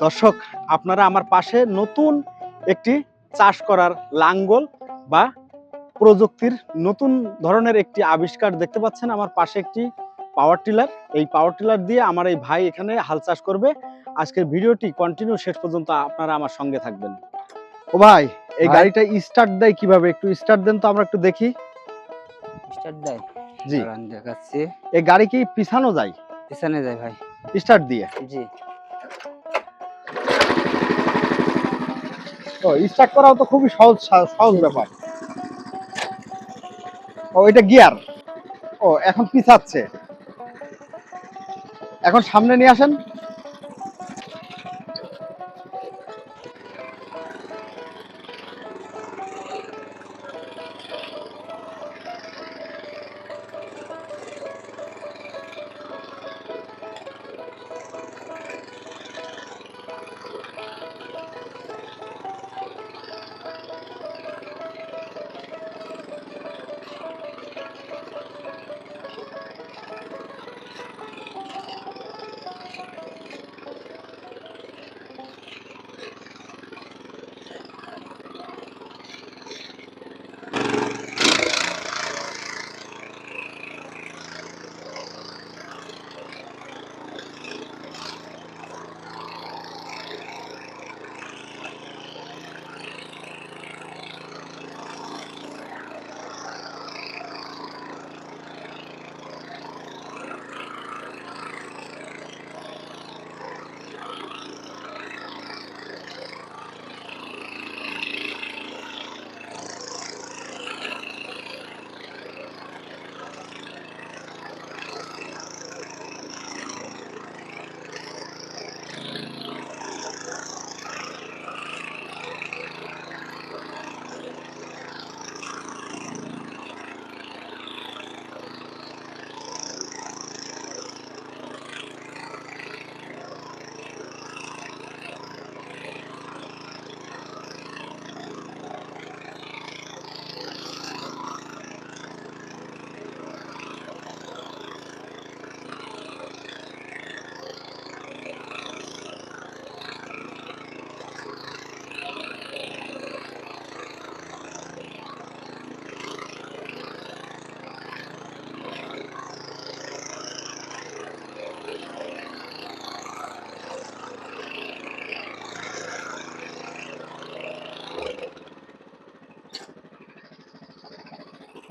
দর্শক আপনারা আমার পাশে নতুন একটি চাষ করার লাঙ্গল বা প্রযুক্তির নতুন ধরনের একটি আবিষ্কার দেখতে পাচ্ছেন আমার পাশে একটি পাওয়ার টিলার এই পাওয়ার টিলার দিয়ে আমার এই ভাই এখানে হাল চাষ করবে। আজকের ভিডিওটি কন্টিনিউ শেষ পর্যন্ত আপনারা আমার সঙ্গে থাকবেন। ও ভাই এই গাড়িটা স্টার্ট দেয় কীভাবে? একটু স্টার্ট দেন তো আমরা একটু দেখি। স্টার্ট দেয়। জি। দেখাচ্ছি। এই গাড়ি কি পিছানো যায়? পিছনে যায় ভাই। স্টার্ট দিয়ে। জি। ও স্টার্ট করাও তো খুবই সহজ সহজ ব্যাপার। ও, এটা গিয়ার ও, এখন পিছাচ্ছে। এখন সামনে নিয়ে আসেন।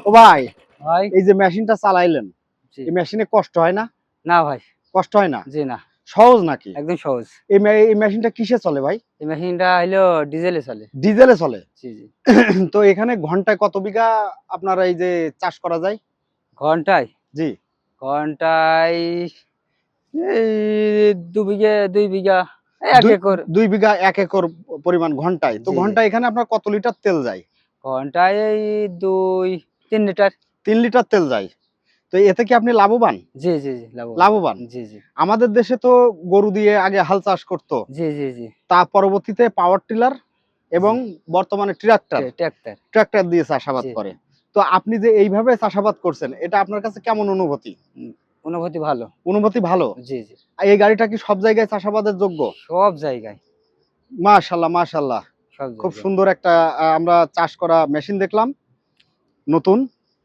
ও ভাই ভাই। এই যে মেশিনটা চালাইলেন এই মেশিনে কষ্ট হয় না? না ভাই। কষ্ট হয় না? জি না। সহজ নাকি? একদম সহজ। এই মেশিনটা কিসে চলে ভাই? এই মেশিনটা হলো ডিজেলে চলে। ডিজেলে চলে? জি জি। তো এখানে ঘন্টায় কত বিঘা আপনার এই যে চাষ করা যায়? ঘন্টায়? জি। ঘন্টায় এই দু বিঘে দুই বিঘা এক একর। দুই বিঘা এক একর পরিমাণ ঘন্টায়। তো। ঘন্টায় এখানে আপনার কত লিটার তেল যায়? ঘন্টায় এই দুই তিন লিটার। তিন লিটার তেল যায়। তো এতে কি আপনি লাভবান? জি জি জি লাভবান। লাভবান? জি জি। আমাদের দেশে তো গরু দিয়ে আগে হাল চাষ করতো। জি জি জি। তা পরবর্তীতে পাওয়ার টিলার এবং বর্তমানে ট্রাক্টর ট্রাক্টর ট্রাক্টর দিয়ে চাষাবাদ করে। তো আপনি যে এইভাবে চাষাবাদ করছেন এটা আপনার কাছে কেমন অনুভূতি? অনুভূতি ভালো। অনুভূতি ভালো? জি জি। এই গাড়িটা কি সব জায়গায় চাষাবাদের যোগ্য? সব জায়গায়। মাশাল্লাহ মাশাল্লাহ। খুব সুন্দর একটা আমরা চাষ করা মেশিন দেখলাম। নতুন